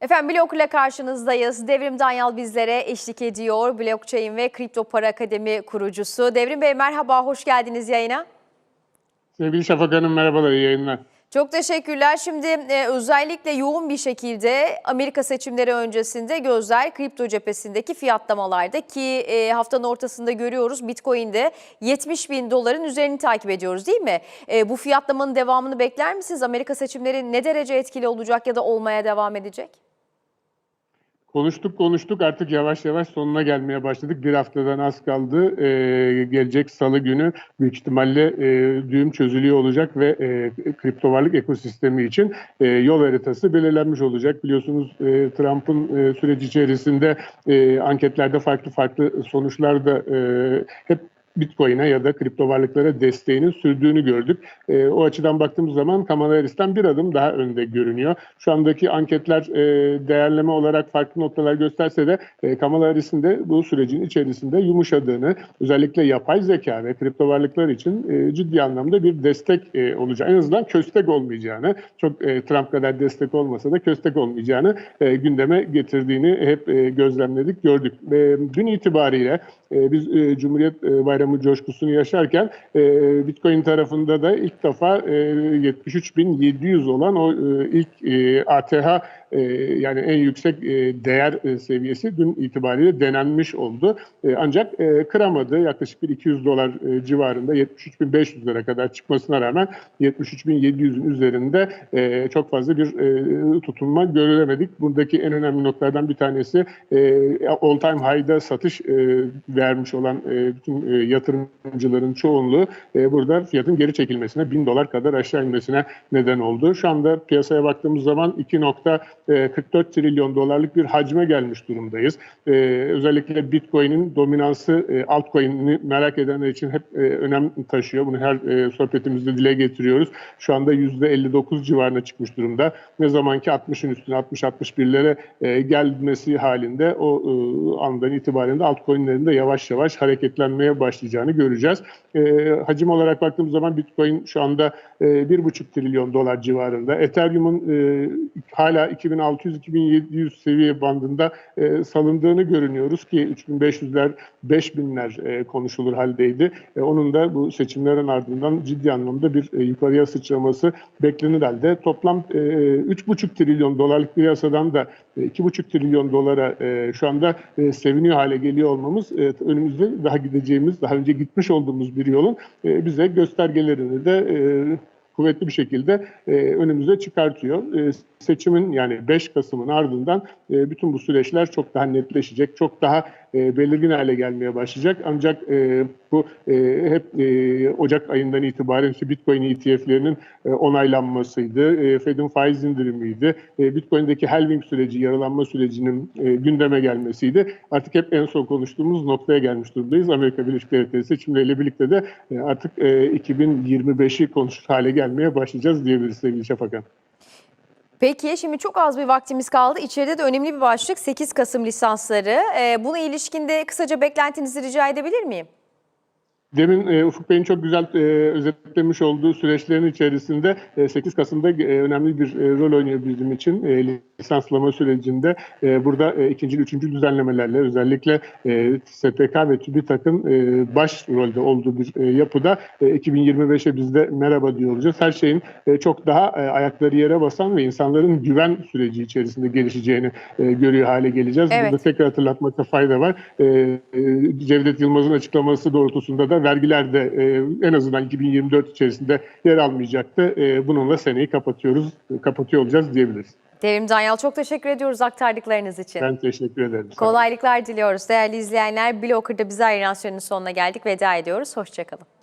Efendim Blok ile karşınızdayız. Devrim Danyal bizlere eşlik ediyor. Blockchain ve Kripto Para Akademi kurucusu. Devrim Bey merhaba, hoş geldiniz yayına. Sevgili Şafak Hanım merhabalar, iyi yayınlar. Çok teşekkürler. Şimdi e, özellikle yoğun bir şekilde Amerika seçimleri öncesinde gözler kripto cephesindeki fiyatlamalarda ki e, haftanın ortasında görüyoruz Bitcoin'de 70 bin doların üzerini takip ediyoruz değil mi? E, bu fiyatlamanın devamını bekler misiniz? Amerika seçimleri ne derece etkili olacak ya da olmaya devam edecek? Konuştuk konuştuk artık yavaş yavaş sonuna gelmeye başladık. Bir haftadan az kaldı. Ee, gelecek salı günü büyük ihtimalle e, düğüm çözülüyor olacak ve e, kripto varlık ekosistemi için e, yol haritası belirlenmiş olacak. Biliyorsunuz e, Trump'ın e, süreci içerisinde e, anketlerde farklı farklı sonuçlar da e, hep Bitcoin'e ya da kripto varlıklara desteğinin sürdüğünü gördük. E, o açıdan baktığımız zaman Kamala Harris'ten bir adım daha önde görünüyor. Şu andaki anketler e, değerleme olarak farklı noktalar gösterse de e, Kamala Harris'in de bu sürecin içerisinde yumuşadığını, özellikle yapay zeka ve kripto varlıklar için e, ciddi anlamda bir destek e, olacağını, en azından köstek olmayacağını, çok e, Trump kadar destek olmasa da köstek olmayacağını e, gündeme getirdiğini hep e, gözlemledik, gördük. E, dün itibariyle e, biz e, Cumhuriyet e, Bayramı coşkusunu yaşarken e, Bitcoin tarafında da ilk defa e, 73.700 olan o e, ilk e, ATH e, yani en yüksek e, değer e, seviyesi dün itibariyle denenmiş oldu. E, ancak e, kıramadı. Yaklaşık bir 200 dolar e, civarında 73.500 lira kadar çıkmasına rağmen 73.700'ün üzerinde e, çok fazla bir e, tutunma görülemedik. Buradaki en önemli noktalardan bir tanesi e, all time high'da satış e, vermiş olan e, bütün e, yatırımcıların çoğunluğu e, burada fiyatın geri çekilmesine 1000 dolar kadar aşağı inmesine neden oldu. Şu anda piyasaya baktığımız zaman 2.44 trilyon dolarlık bir hacme gelmiş durumdayız. E, özellikle Bitcoin'in dominansı e, altcoin'ini merak edenler için hep e, önem taşıyor. Bunu her e, sohbetimizde dile getiriyoruz. Şu anda %59 civarına çıkmış durumda. Ne zamanki 60'ın üstüne 60-61'lere e, gelmesi halinde o e, andan itibaren de altcoin'lerin de yavaş yavaş hareketlenmeye başlayacağını göreceğiz. E, hacim olarak baktığımız zaman Bitcoin şu anda e, 1,5 trilyon dolar civarında. Ethereum'un e, hala 2600-2700 seviye bandında e, salındığını görünüyoruz ki 3500'ler 5000'ler e, konuşulur haldeydi. E, onun da bu seçimlerin ardından ciddi anlamda bir e, yukarıya sıçraması beklenir halde. Toplam e, 3,5 trilyon dolarlık piyasadan da e, 2,5 trilyon dolara e, şu anda e, seviniyor hale geliyor olmamız e, önümüzde daha gideceğimiz, daha önce gitmiş olduğumuz bir yolun e, bize göstergelerini de e, kuvvetli bir şekilde e, önümüze çıkartıyor. E, seçimin yani 5 Kasım'ın ardından e, bütün bu süreçler çok daha netleşecek, çok daha e, belirgin hale gelmeye başlayacak. Ancak e, bu e, hep e, Ocak ayından itibaren işte Bitcoin ETF'lerinin e, onaylanmasıydı, e, Fed'in faiz indirimiydi, e, Bitcoin'deki halving süreci, yaralanma sürecinin e, gündeme gelmesiydi. Artık hep en son konuştuğumuz noktaya gelmiş durumdayız. Amerika Birleşik Devletleri seçimleriyle birlikte de e, artık e, 2025'i konuşur hale gelmeye başlayacağız diyebiliriz sevgili Şafak Hanım. Peki şimdi çok az bir vaktimiz kaldı. İçeride de önemli bir başlık 8 Kasım lisansları. Ee, buna ilişkinde kısaca beklentinizi rica edebilir miyim? Demin e, Ufuk Bey'in çok güzel e, özetlemiş olduğu süreçlerin içerisinde e, 8 Kasım'da e, önemli bir e, rol oynuyor bizim için e, lisanslama sürecinde. E, burada e, ikinci, üçüncü düzenlemelerle özellikle e, SPK ve TÜBİTAK'ın e, baş rolde olduğu bir e, yapıda e, 2025'e biz de merhaba diyor olacağız. Her şeyin e, çok daha e, ayakları yere basan ve insanların güven süreci içerisinde gelişeceğini e, görüyor hale geleceğiz. Evet. Burada tekrar hatırlatmakta fayda var. E, e, Cevdet Yılmaz'ın açıklaması doğrultusunda da vergiler de e, en azından 2024 içerisinde yer almayacaktı. E, bununla seneyi kapatıyoruz, kapatıyor olacağız diyebiliriz. Devrim Danyal çok teşekkür ediyoruz aktardıklarınız için. Ben teşekkür ederim. Kolaylıklar diliyoruz. Değerli izleyenler, Blocker'da biz ayıran sonuna geldik. Veda ediyoruz. Hoşçakalın.